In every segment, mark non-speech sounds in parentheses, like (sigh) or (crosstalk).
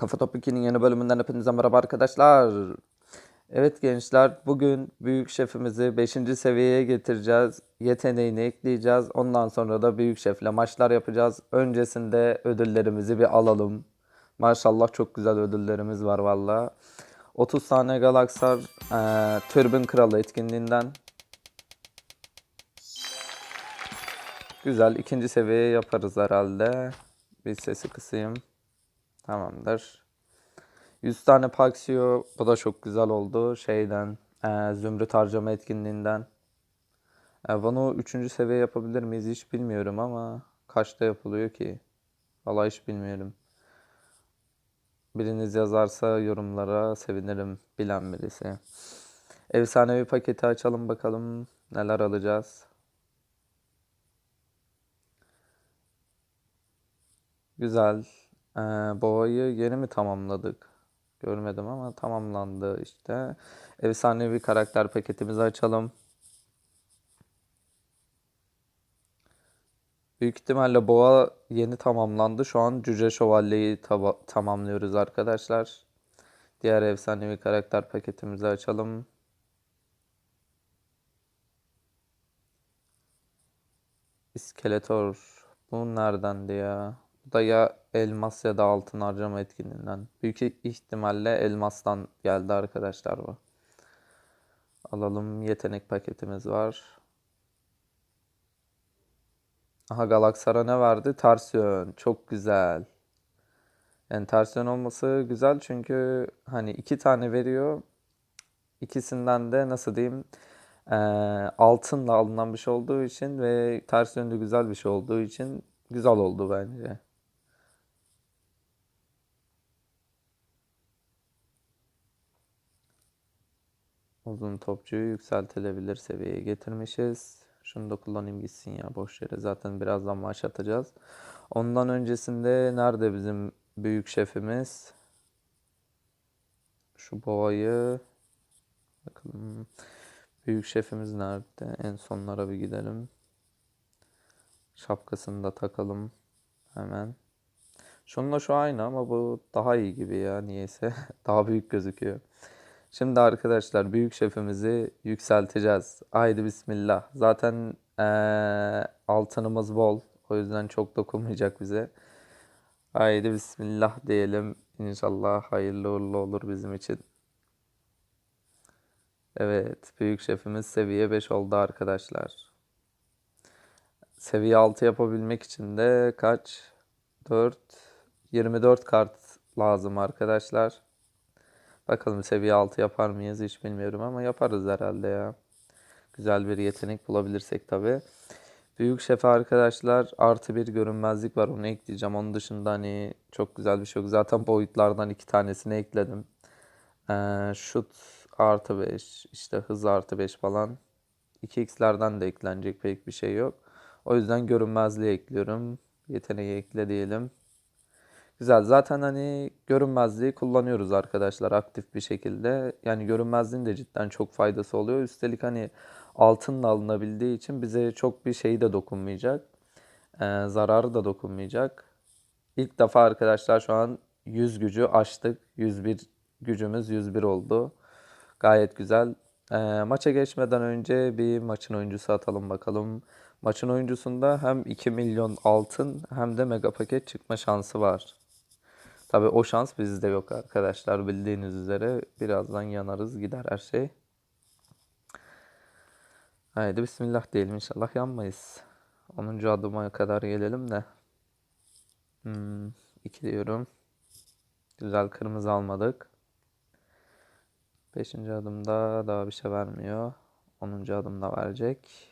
Kafa Top 2'nin yeni bölümünden hepinize merhaba arkadaşlar. Evet gençler bugün büyük şefimizi 5. seviyeye getireceğiz. Yeteneğini ekleyeceğiz. Ondan sonra da büyük şefle maçlar yapacağız. Öncesinde ödüllerimizi bir alalım. Maşallah çok güzel ödüllerimiz var valla. 30 tane Galaksar eee Türbün Kralı etkinliğinden. Güzel ikinci seviyeye yaparız herhalde. Bir sesi kısayım. Tamamdır. 100 tane Paxio. Bu da çok güzel oldu. Şeyden. eee, Zümrüt harcama etkinliğinden. E, bunu 3. seviye yapabilir miyiz hiç bilmiyorum ama kaçta yapılıyor ki? Vallahi hiç bilmiyorum. Biriniz yazarsa yorumlara sevinirim bilen birisi. Efsanevi paketi açalım bakalım neler alacağız. Güzel. Ee, Boğa'yı yeni mi tamamladık? Görmedim ama tamamlandı işte. Efsanevi karakter paketimizi açalım. Büyük ihtimalle Boğa yeni tamamlandı. Şu an Cüce Şövalye'yi tamamlıyoruz arkadaşlar. Diğer efsanevi karakter paketimizi açalım. İskeletor. Bu neredendi ya? Da ya elmas ya da altın harcama etkinliğinden. Büyük ihtimalle elmastan geldi arkadaşlar bu. Alalım yetenek paketimiz var. Aha Galaksar'a ne verdi? Tarsiyon. Çok güzel. Yani Tarsiyon olması güzel çünkü hani iki tane veriyor. İkisinden de nasıl diyeyim eee, altınla alınan bir şey olduğu için ve Tarsiyon da güzel bir şey olduğu için güzel oldu bence. Uzun topçuyu yükseltilebilir seviyeye getirmişiz. Şunu da kullanayım gitsin ya boş yere. Zaten birazdan maç atacağız. Ondan öncesinde nerede bizim büyük şefimiz? Şu boğayı bakalım. Büyük şefimiz nerede? En sonlara bir gidelim. Şapkasını da takalım hemen. Şununla şu aynı ama bu daha iyi gibi ya niyeyse. (laughs) Daha büyük gözüküyor. Şimdi arkadaşlar büyük şefimizi yükselteceğiz. Haydi bismillah. Zaten eee, altınımız bol. O yüzden çok dokunmayacak bize. Haydi bismillah diyelim. İnşallah hayırlı uğurlu olur bizim için. Evet, büyük şefimiz seviye 5 oldu arkadaşlar. Seviye 6 yapabilmek için de kaç? 4, 24 kart lazım arkadaşlar. Bakalım seviye 6 yapar mıyız hiç bilmiyorum ama yaparız herhalde ya. Güzel bir yetenek bulabilirsek tabii. Büyük şefe arkadaşlar artı bir görünmezlik var onu ekleyeceğim. Onun dışında hani çok güzel bir şey yok. Zaten boyutlardan iki tanesini ekledim. Ee, şut artı 5 işte hız artı 5 falan. 2x'lerden de eklenecek pek bir şey yok. O yüzden görünmezliği ekliyorum. Yeteneği ekle diyelim. Güzel. Zaten hani görünmezliği kullanıyoruz arkadaşlar aktif bir şekilde. Yani görünmezliğin de cidden çok faydası oluyor. Üstelik hani altınla alınabildiği için bize çok bir şey de dokunmayacak. Ee, zararı da dokunmayacak. İlk defa arkadaşlar şu an 100 gücü aştık. 101 gücümüz 101 oldu. Gayet güzel. Ee, maça geçmeden önce bir maçın oyuncusu atalım bakalım. Maçın oyuncusunda hem 2 milyon altın hem de mega paket çıkma şansı var. Tabii o şans bizde yok arkadaşlar bildiğiniz üzere. Birazdan yanarız gider her şey. Haydi bismillah diyelim inşallah yanmayız. 10. adıma kadar gelelim de. Hmm, 2 diyorum. Güzel kırmızı almadık. 5. adımda daha bir şey vermiyor. 10. adımda verecek.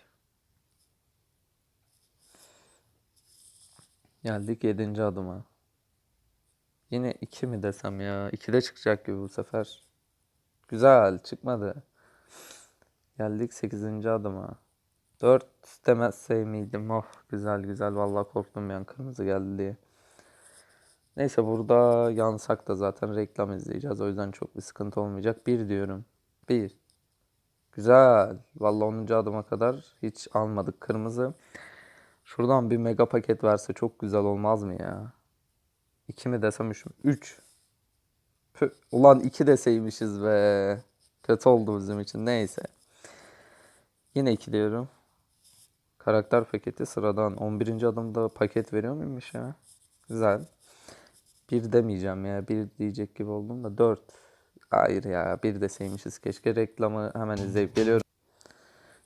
Geldik 7. adıma. Yine 2 mi desem ya? 2'de çıkacak gibi bu sefer. Güzel çıkmadı. Geldik 8. adıma. 4 demezsey miydim? Oh güzel güzel vallahi korktum yani kırmızı geldi diye. Neyse burada yansak da zaten reklam izleyeceğiz. O yüzden çok bir sıkıntı olmayacak. 1 diyorum. 1. Güzel. Vallahi 10. adıma kadar hiç almadık kırmızı. Şuradan bir mega paket verse çok güzel olmaz mı ya? 2 mi desem 3 mü? 3. Pü, ulan iki deseymişiz be. Kötü oldu bizim için. Neyse. Yine iki diyorum. Karakter paketi sıradan. 11. adımda paket veriyor muymuş ya? Güzel. Bir demeyeceğim ya. Bir diyecek gibi oldum da. Dört. Hayır ya. Bir deseymişiz. Keşke reklamı hemen izleyip geliyorum.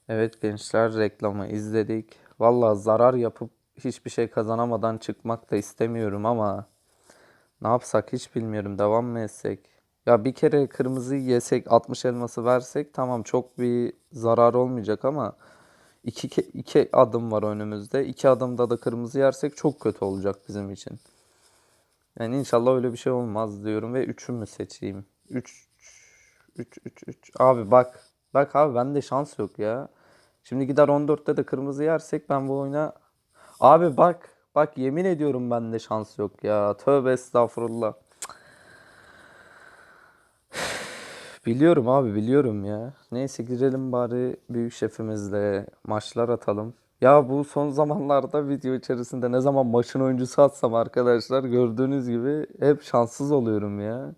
Evet gençler reklamı izledik. Valla zarar yapıp hiçbir şey kazanamadan çıkmak da istemiyorum ama ne yapsak hiç bilmiyorum. Devam mı etsek? Ya bir kere kırmızı yesek 60 elması versek tamam çok bir zarar olmayacak ama iki, iki adım var önümüzde. İki adımda da kırmızı yersek çok kötü olacak bizim için. Yani inşallah öyle bir şey olmaz diyorum ve 3'ü mü seçeyim? 3 3 3 3. Abi bak. Bak abi bende şans yok ya. Şimdi gider 14'te de kırmızı yersek ben bu oyuna Abi bak. Bak yemin ediyorum bende şans yok ya. Tövbe estağfurullah. (sighs) Biliyorum abi biliyorum ya. Neyse girelim bari büyük şefimizle maçlar atalım. Ya bu son zamanlarda video içerisinde ne zaman maçın oyuncusu atsam arkadaşlar gördüğünüz gibi hep şanssız oluyorum ya.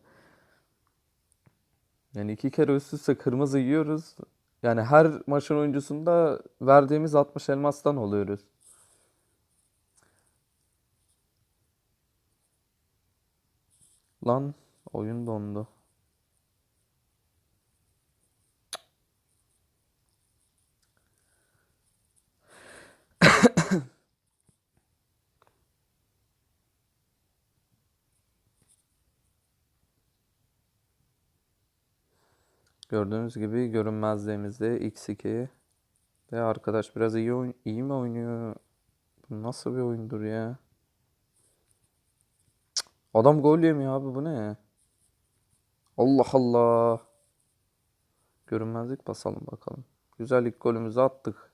Yani iki kere üst üste kırmızı yiyoruz. Yani her maçın oyuncusunda verdiğimiz 60 elmastan oluyoruz. Lan oyun dondu. (coughs) Gördüğünüz gibi görünmezliğimizde x2 ve arkadaş biraz iyi oyn- iyi mi oynuyor? Bu nasıl bir oyundur ya? Adam gol yemiyor abi bu ne? Allah Allah. Görünmezlik basalım bakalım. Güzel ilk golümüzü attık.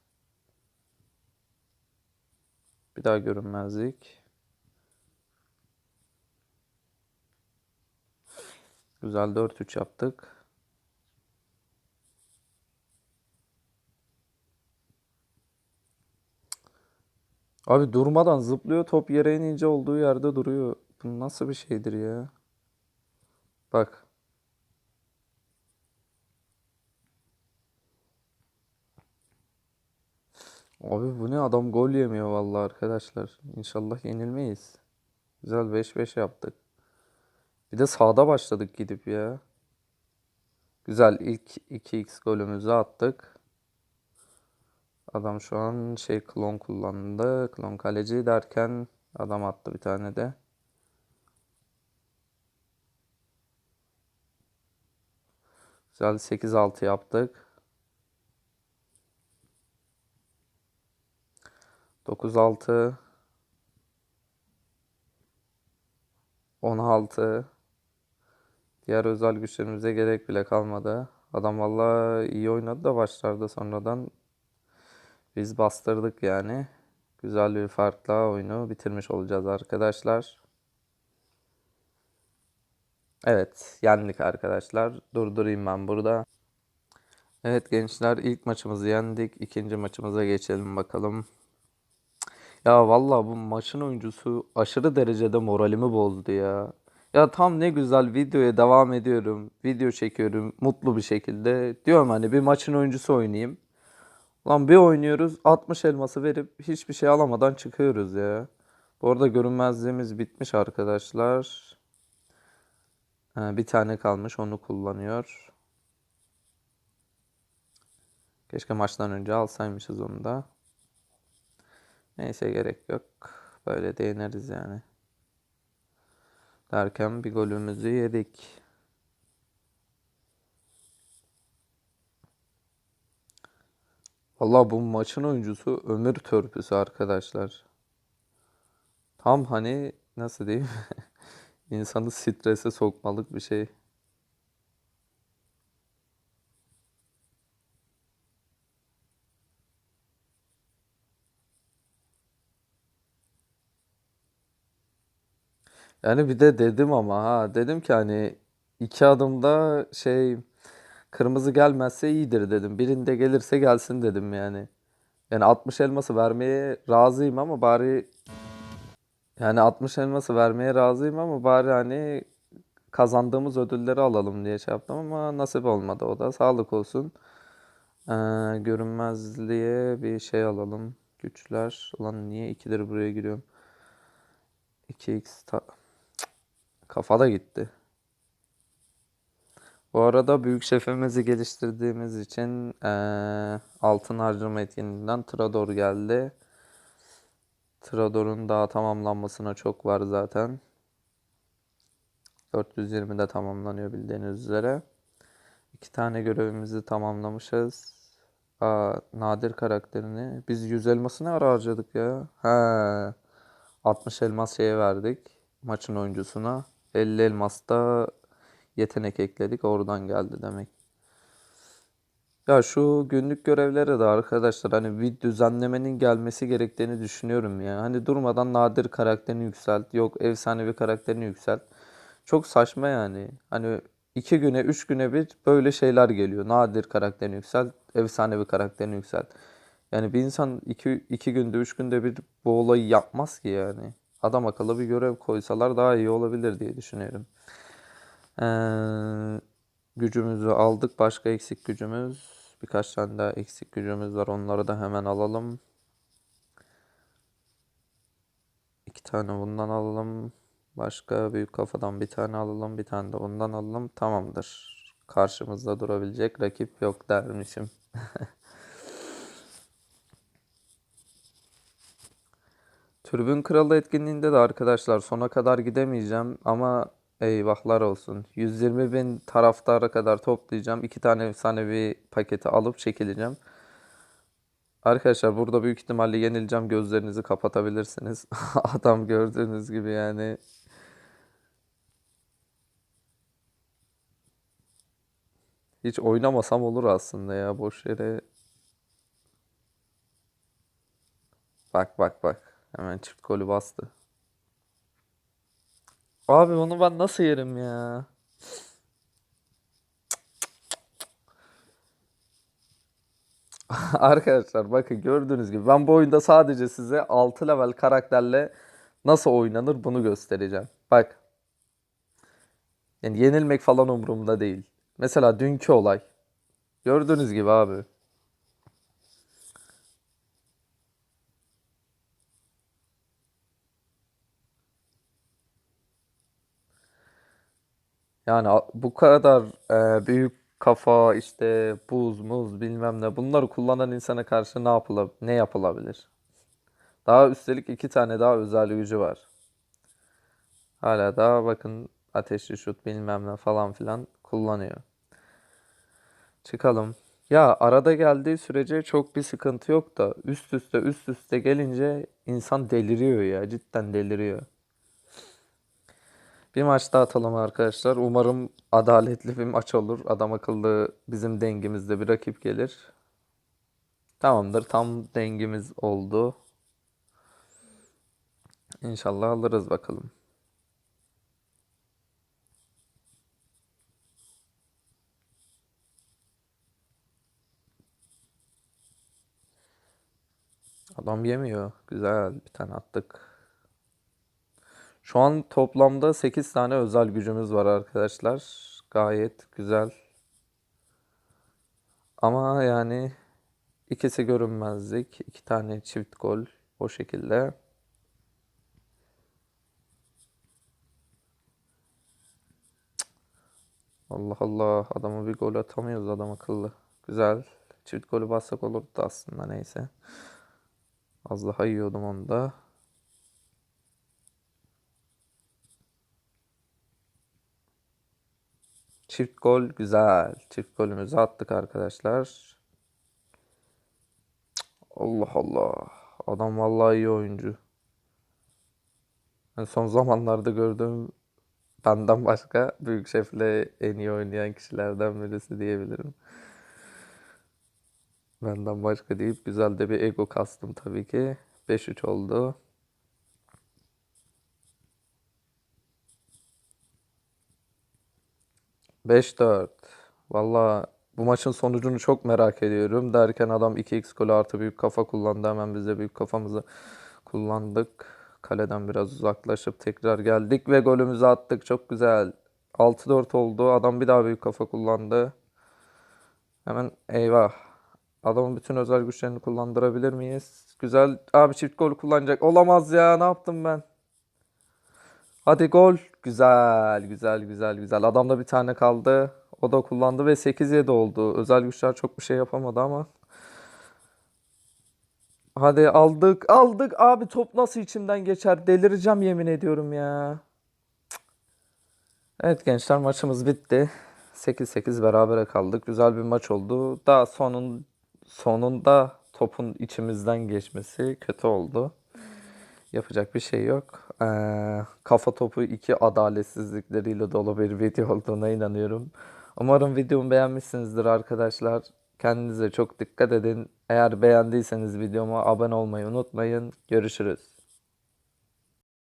Bir daha görünmezlik. Güzel 4-3 yaptık. Abi durmadan zıplıyor top yere inince olduğu yerde duruyor. Bu nasıl bir şeydir ya? Bak. Abi bu ne adam gol yemiyor vallahi arkadaşlar. İnşallah yenilmeyiz. Güzel 5-5 yaptık. Bir de sağda başladık gidip ya. Güzel ilk 2x golümüzü attık. Adam şu an şey klon kullandı. Klon kaleci derken adam attı bir tane de. Güzel 8-6 yaptık. 9-6 16 Diğer özel güçlerimize gerek bile kalmadı. Adam vallahi iyi oynadı da başlarda sonradan biz bastırdık yani. Güzel bir farkla oyunu bitirmiş olacağız arkadaşlar. Evet, yendik arkadaşlar. Durdurayım ben burada. Evet gençler ilk maçımızı yendik. İkinci maçımıza geçelim bakalım. Ya vallahi bu maçın oyuncusu aşırı derecede moralimi bozdu ya. Ya tam ne güzel videoya devam ediyorum. Video çekiyorum mutlu bir şekilde. Diyorum hani bir maçın oyuncusu oynayayım. Lan bir oynuyoruz 60 elması verip hiçbir şey alamadan çıkıyoruz ya. Bu arada görünmezliğimiz bitmiş arkadaşlar. Bir tane kalmış onu kullanıyor. Keşke maçtan önce alsaymışız onu da. Neyse gerek yok. Böyle değiniriz yani. Derken bir golümüzü yedik. Valla bu maçın oyuncusu ömür törpüsü arkadaşlar. Tam hani nasıl diyeyim? (laughs) İnsanı strese sokmalık bir şey. Yani bir de dedim ama ha dedim ki hani iki adımda şey kırmızı gelmezse iyidir dedim. Birinde gelirse gelsin dedim yani. Yani 60 elması vermeye razıyım ama bari yani 60 elması vermeye razıyım ama bari hani kazandığımız ödülleri alalım diye şey yaptım ama nasip olmadı o da. Sağlık olsun. Ee, görünmezliğe bir şey alalım. Güçler. Ulan niye ikileri buraya giriyorum? 2x ta- kafa da gitti. Bu arada büyük şefimizi geliştirdiğimiz için eee, altın harcama etkinliğinden Trador geldi. Trador'un daha tamamlanmasına çok var zaten. 420'de tamamlanıyor bildiğiniz üzere. İki tane görevimizi tamamlamışız. Aa, nadir karakterini. Biz 100 elması ne ara harcadık ya? He. 60 elmas şeye verdik. Maçın oyuncusuna. 50 elmas da yetenek ekledik. Oradan geldi demek. Ya şu günlük görevlere de arkadaşlar hani bir düzenlemenin gelmesi gerektiğini düşünüyorum ya. Hani durmadan nadir karakterini yükselt. Yok efsanevi karakterini yükselt. Çok saçma yani. Hani iki güne, üç güne bir böyle şeyler geliyor. Nadir karakterini yükselt, efsanevi karakterini yükselt. Yani bir insan iki, iki günde, üç günde bir bu olayı yapmaz ki yani. Adam akıllı bir görev koysalar daha iyi olabilir diye düşünüyorum. Ee, gücümüzü aldık. Başka eksik gücümüz. Birkaç tane daha eksik gücümüz var. Onları da hemen alalım. İki tane bundan alalım. Başka büyük kafadan bir tane alalım. Bir tane de ondan alalım. Tamamdır. Karşımızda durabilecek rakip yok dermişim. (laughs) Türbün Kralı etkinliğinde de arkadaşlar sona kadar gidemeyeceğim ama eyvahlar olsun. 120 bin taraftara kadar toplayacağım. İki tane efsanevi paketi alıp çekileceğim. Arkadaşlar burada büyük ihtimalle yenileceğim. Gözlerinizi kapatabilirsiniz. (laughs) Adam gördüğünüz gibi yani. Hiç oynamasam olur aslında ya boş yere. Bak bak bak. Hemen çift golü bastı. Abi onu ben nasıl yerim ya? (laughs) Arkadaşlar bakın gördüğünüz gibi ben bu oyunda sadece size 6 level karakterle nasıl oynanır bunu göstereceğim. Bak. Yani yenilmek falan umurumda değil. Mesela dünkü olay. Gördüğünüz gibi abi. Yani bu kadar e, büyük kafa işte buz muz bilmem ne bunları kullanan insana karşı ne yapılab ne yapılabilir? Daha üstelik iki tane daha özel gücü var. Hala daha bakın ateşli şut bilmem ne falan filan kullanıyor. Çıkalım. Ya arada geldiği sürece çok bir sıkıntı yok da üst üste üst üste gelince insan deliriyor ya cidden deliriyor. Bir maç daha atalım arkadaşlar. Umarım adaletli bir maç olur. Adam akıllı bizim dengimizde bir rakip gelir. Tamamdır. Tam dengimiz oldu. İnşallah alırız bakalım. Adam yemiyor. Güzel. Bir tane attık. Şu an toplamda 8 tane özel gücümüz var arkadaşlar. Gayet güzel. Ama yani ikisi görünmezlik, iki tane çift gol o şekilde. Allah Allah adamı bir gol atamıyoruz adam akıllı. Güzel. Çift golü bassak olurdu aslında neyse. Az daha yiyordum onu da. Çift gol güzel. Çift golümüzü attık arkadaşlar. Allah Allah. Adam vallahi iyi oyuncu. Ben son zamanlarda gördüğüm benden başka Büyük Şef'le en iyi oynayan kişilerden birisi diyebilirim. Benden başka deyip güzel de bir ego kastım tabii ki. 5-3 oldu. 5-4. Valla bu maçın sonucunu çok merak ediyorum. Derken adam 2x golü artı büyük kafa kullandı. Hemen biz de büyük kafamızı kullandık. Kaleden biraz uzaklaşıp tekrar geldik ve golümüzü attık. Çok güzel. 6-4 oldu. Adam bir daha büyük kafa kullandı. Hemen eyvah. Adamın bütün özel güçlerini kullandırabilir miyiz? Güzel. Abi çift gol kullanacak. Olamaz ya. Ne yaptım ben? Hadi gol. Güzel, güzel, güzel, güzel. Adamda bir tane kaldı. O da kullandı ve 8-7 oldu. Özel güçler çok bir şey yapamadı ama. Hadi aldık, aldık. Abi top nasıl içimden geçer? Delireceğim yemin ediyorum ya. Evet gençler maçımız bitti. 8-8 berabere kaldık. Güzel bir maç oldu. Daha sonun sonunda topun içimizden geçmesi kötü oldu. Yapacak bir şey yok. Ee, kafa topu iki adaletsizlikleriyle dolu bir video olduğuna inanıyorum. Umarım videomu beğenmişsinizdir arkadaşlar. Kendinize çok dikkat edin. Eğer beğendiyseniz videoma abone olmayı unutmayın. Görüşürüz.